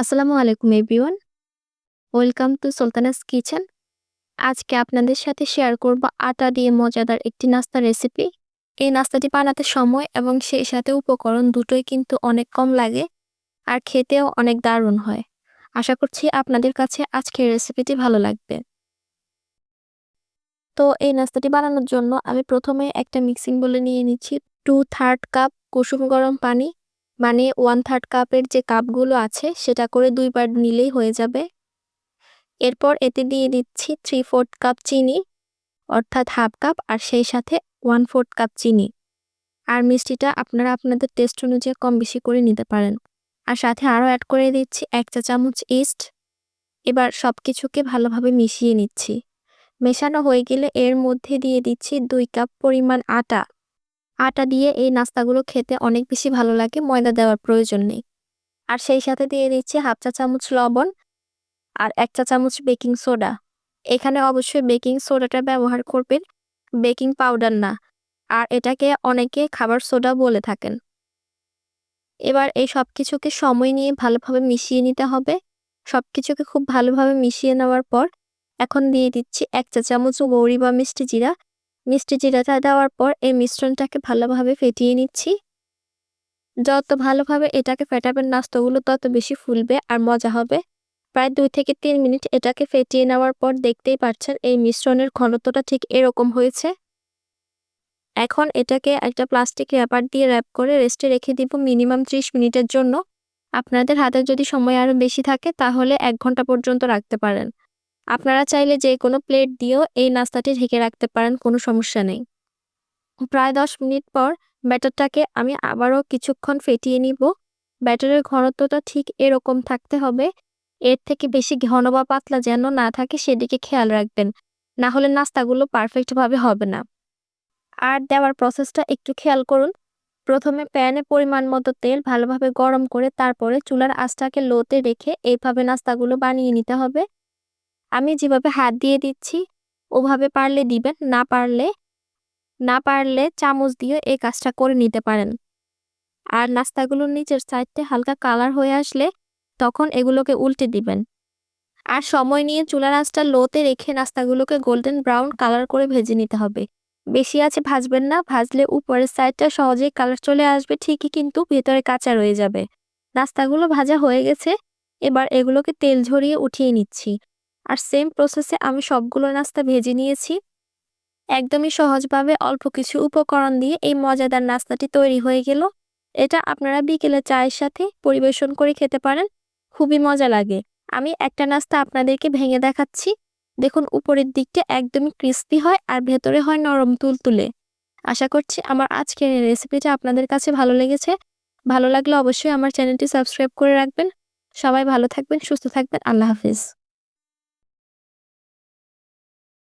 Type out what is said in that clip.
আসসালামু আলাইকুম everyone. Welcome to Sultana's kitchen. আজকে আপনাদের সাথে শেয়ার করব আটা দিয়ে মজাদার একটি নাস্তা রেসিপি। এই নাস্তাটি বানাতে সময় এবং সেই সাথে উপকরণ দুটোই কিন্তু অনেক কম লাগে আর খেতেও অনেক দারুণ হয়। আশা করছি আপনাদের কাছে আজকের রেসিপিটি ভালো লাগবে। তো এই নাস্তাটি বানানোর জন্য আমি প্রথমে একটা মিক্সিং বলে নিয়ে নিচ্ছি। টু থার্ড কাপ কুসুম গরম পানি। মানে ওয়ান থার্ড কাপের যে কাপগুলো আছে, সেটা করে দুইবার নিলেই হয়ে যাবে। এরপর এতে দিয়ে দিচ্ছি থ্রি ফোর্থ কাপ চিনি, অর্থাৎ হাফ কাপ আর সেই সাথে ওয়ান ফোর্থ কাপ চিনি। আর মিষ্টিটা আপনারা আপনাদের টেস্ট অনুযায়ী কম বেশি করে নিতে পারেন। আর সাথে আরও অ্যাড করে দিচ্ছি এক চা চামচ ইস্ট এবার সব কিছুকে ভালোভাবে মিশিয়ে নিচ্ছি। মেশানো হয়ে গেলে এর মধ্যে দিয়ে দিচ্ছি দুই কাপ পরিমাণ আটা। আটা দিয়ে এই নাস্তাগুলো খেতে অনেক বেশি ভালো লাগে, ময়দা দেওয়ার প্রয়োজন নেই। আর সেই সাথে দিয়ে দিচ্ছি হাফ চা চামচ লবণ আর এক চা চামচ বেকিং সোডা। এখানে অবশ্যই বেকিং সোডাটা ব্যবহার করবেন, বেকিং পাউডার না। আর এটাকে অনেকে খাবার সোডা বলে থাকেন। এবার এই সব কিছুকে সময় নিয়ে ভালোভাবে মিশিয়ে নিতে হবে। সব কিছুকে খুব ভালোভাবে মিশিয়ে নেওয়ার পর এখন দিয়ে দিচ্ছি এক চা চামচ গৌরি বা মিষ্টি জিরা। মিষ্টি জিরাটা দেওয়ার পর এই মিশ্রণটাকে ভালোভাবে ফেটিয়ে নিচ্ছি। যত ভালোভাবে এটাকে ফেটাবেন নাস্তাগুলো, তত বেশি ফুলবে আর মজা হবে। প্রায় দুই থেকে তিন মিনিট এটাকে ফেটিয়ে নেওয়ার পর দেখতেই পাচ্ছেন এই মিশ্রণের ঘনত্বটা ঠিক এরকম হয়েছে। এখন এটাকে একটা প্লাস্টিক র্যাপার দিয়ে র্যাপ করে রেস্টে রেখে দিব মিনিমাম ত্রিশ মিনিটের জন্য। আপনাদের হাতে যদি সময় আরও বেশি থাকে তাহলে এক ঘণ্টা পর্যন্ত রাখতে পারেন। আপনারা চাইলে যে কোনো প্লেট দিয়েও এই নাস্তাটি ঢেকে রাখতে পারেন, কোনো সমস্যা নেই। প্রায় দশ মিনিট পর ব্যাটারটাকে আমি আবারও কিছুক্ষণ ফেটিয়ে নিব। ব্যাটারের ঘনত্বটা ঠিক এরকম থাকতে হবে, এর থেকে বেশি ঘন বা পাতলা যেন না থাকে সেদিকে খেয়াল রাখবেন, না হলে নাস্তাগুলো পারফেক্টভাবে হবে না। আর দেওয়ার প্রসেসটা একটু খেয়াল করুন। প্রথমে প্যানে পরিমাণ মতো তেল ভালোভাবে গরম করে তারপরে চুলার আঁচটাকে লোতে রেখে এইভাবে নাস্তাগুলো বানিয়ে নিতে হবে। আমি যেভাবে হাত দিয়ে দিচ্ছি, ওভাবে পারলে দিবেন, না পারলে না পারলে চামচ দিয়ে এই কাজটা করে নিতে পারেন। আর নাস্তাগুলোর নিচের সাইডটা হালকা কালার হয়ে আসলে তখন এগুলোকে উল্টে দিবেন। আর সময় নিয়ে চুলার আঁচটা লোতে রেখে নাস্তাগুলোকে গোল্ডেন ব্রাউন কালার করে ভেজে নিতে হবে। বেশি আছে ভাজবেন না, ভাজলে উপরের সাইডটা সহজেই কালার চলে আসবে, ঠিকই কিন্তু ভেতরে কাঁচা রয়ে যাবে। নাস্তাগুলো ভাজা হয়ে গেছে, এবার এগুলোকে তেল ঝরিয়ে উঠিয়ে নিচ্ছি। আর সেম প্রসেসে আমি সবগুলো নাস্তা ভেজে নিয়েছি। একদমই সহজভাবে অল্প কিছু উপকরণ দিয়ে এই মজাদার নাস্তাটি তৈরি হয়ে গেল। এটা আপনারা বিকেলে চায়ের সাথে পরিবেশন করে খেতে পারেন। খুবই মজা লাগে। আমি একটা নাস্তা আপনাদেরকে ভেঙে দেখাচ্ছি। দেখুন, উপরের দিকটা একদমই ক্রিস্পি হয় আর ভেতরে হয় নরম তুলতুলে। আশা করছি আমার আজকের রেসিপিটা আপনাদের কাছে ভালো লেগেছে। ভালো লাগলে অবশ্যই আমার চ্যানেলটি সাবস্ক্রাইব করে রাখবেন। সবাই ভালো থাকবেন, সুস্থ থাকবেন। আল্লাহ হাফিজ।